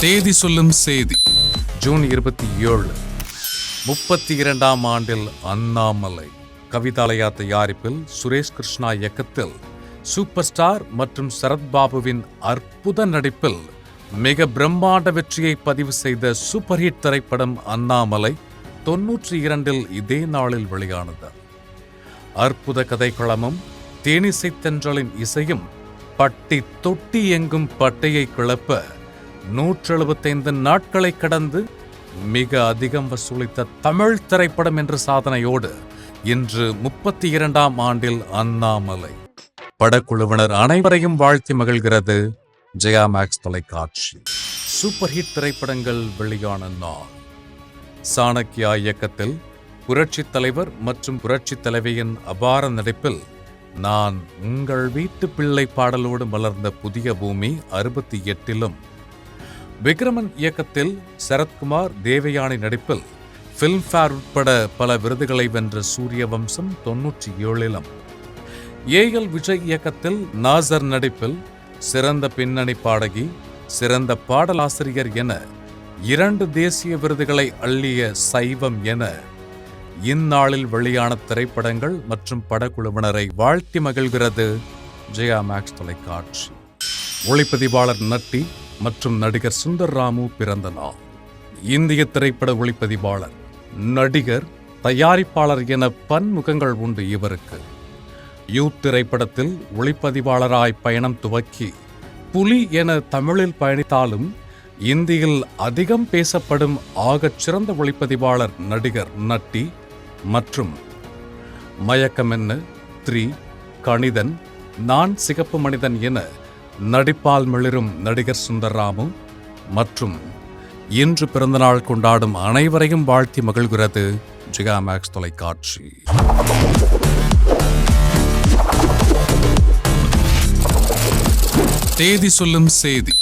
தேதி சொல்லும் செய்தி. ஜூன் இருபத்தி ஏழு. முப்பத்தி இரண்டாம் ஆண்டில் அண்ணாமலை கவிதாலயா தயாரிப்பில் சுரேஷ் கிருஷ்ணா இயக்கத்தில் சூப்பர் ஸ்டார் மற்றும் சரத்பாபுவின் அற்புத நடிப்பில் மிக பிரம்மாண்ட வெற்றியை பதிவு செய்த சூப்பர் ஹிட் திரைப்படம் அண்ணாமலை தொன்னூற்றி இரண்டில் இதே நாளில் வெளியானது. அற்புத கதைக்களமும் தேனிசை தென்றலின் இசையும் பட்டி தொட்டி எங்கும் பட்டையை கிளப்ப நூற்றெழுபத்தைந்து நாட்களை கடந்து மிக அதிகம் வசூலித்த தமிழ் திரைப்படம் என்ற சாதனையோடு இன்று முப்பத்தி இரண்டாம் ஆண்டில் அண்ணாமலை. படக்குழுவினர் அனைவரையும் வாழ்த்தி மகிழ்கிறது ஜெயா மேக்ஸ் தொலைக்காட்சி. சூப்பர் ஹிட் திரைப்படங்கள் வெளியான நாள். சாணக்கியா இயக்கத்தில் புரட்சித் தலைவர் மற்றும் புரட்சித் தலைவியின் அபார நடிப்பில் நான் உங்கள் வீட்டு பிள்ளை பாடலோடு மலர்ந்த புதிய பூமி அறுபத்தி எட்டிலும் விக்ரமன் இயக்கத்தில் சரத்குமார் தேவயானி நடிப்பில் ஃபில்ம்ஃபேர் உட்பட பல விருதுகளை வென்ற சூரிய வம்சம் தொன்னூற்றி ஏழிலும். ஏஎல் விஜய் இயக்கத்தில் நாசர் நடிப்பில் சிறந்த பின்னணி பாடகி சிறந்த பாடலாசிரியர் என இரண்டு தேசிய விருதுகளை அள்ளிய சைவம் என இந்நாளில் வெளியான திரைப்படங்கள் மற்றும் படக்குழுவினரை வாழ்த்தி மகிழ்கிறது ஜெயா மேக்ஸ் தொலைக்காட்சி. ஒளிப்பதிவாளர் நட்டி மற்றும் நடிகர் சுந்தர் ராமு பிறந்த நாள். இந்திய திரைப்பட ஒளிப்பதிவாளர் நடிகர் தயாரிப்பாளர் என பன்முகங்கள் உண்டு இவருக்கு. யூத் திரைப்படத்தில் ஒளிப்பதிவாளராய் பயணம் துவக்கி புலி என தமிழில் பயணித்தாலும் இந்தியில் அதிகம் பேசப்படும் ஆகச் சிறந்த ஒளிப்பதிவாளர் நடிகர் நட்டி மற்றும் மயக்கமென்னு த்ரீ கணிதன் நான் சிகப்பு மனிதன் என நடிப்பால் மிளிரும் நடிகர் சுந்தர்ராமு மற்றும் இன்று பிறந்தநாள் கொண்டாடும் அனைவரையும் வாழ்த்தி மகிழ்கிறது ஜிகா மேக்ஸ் தொலைக்காட்சி. தேதி சொல்லும் செய்தி.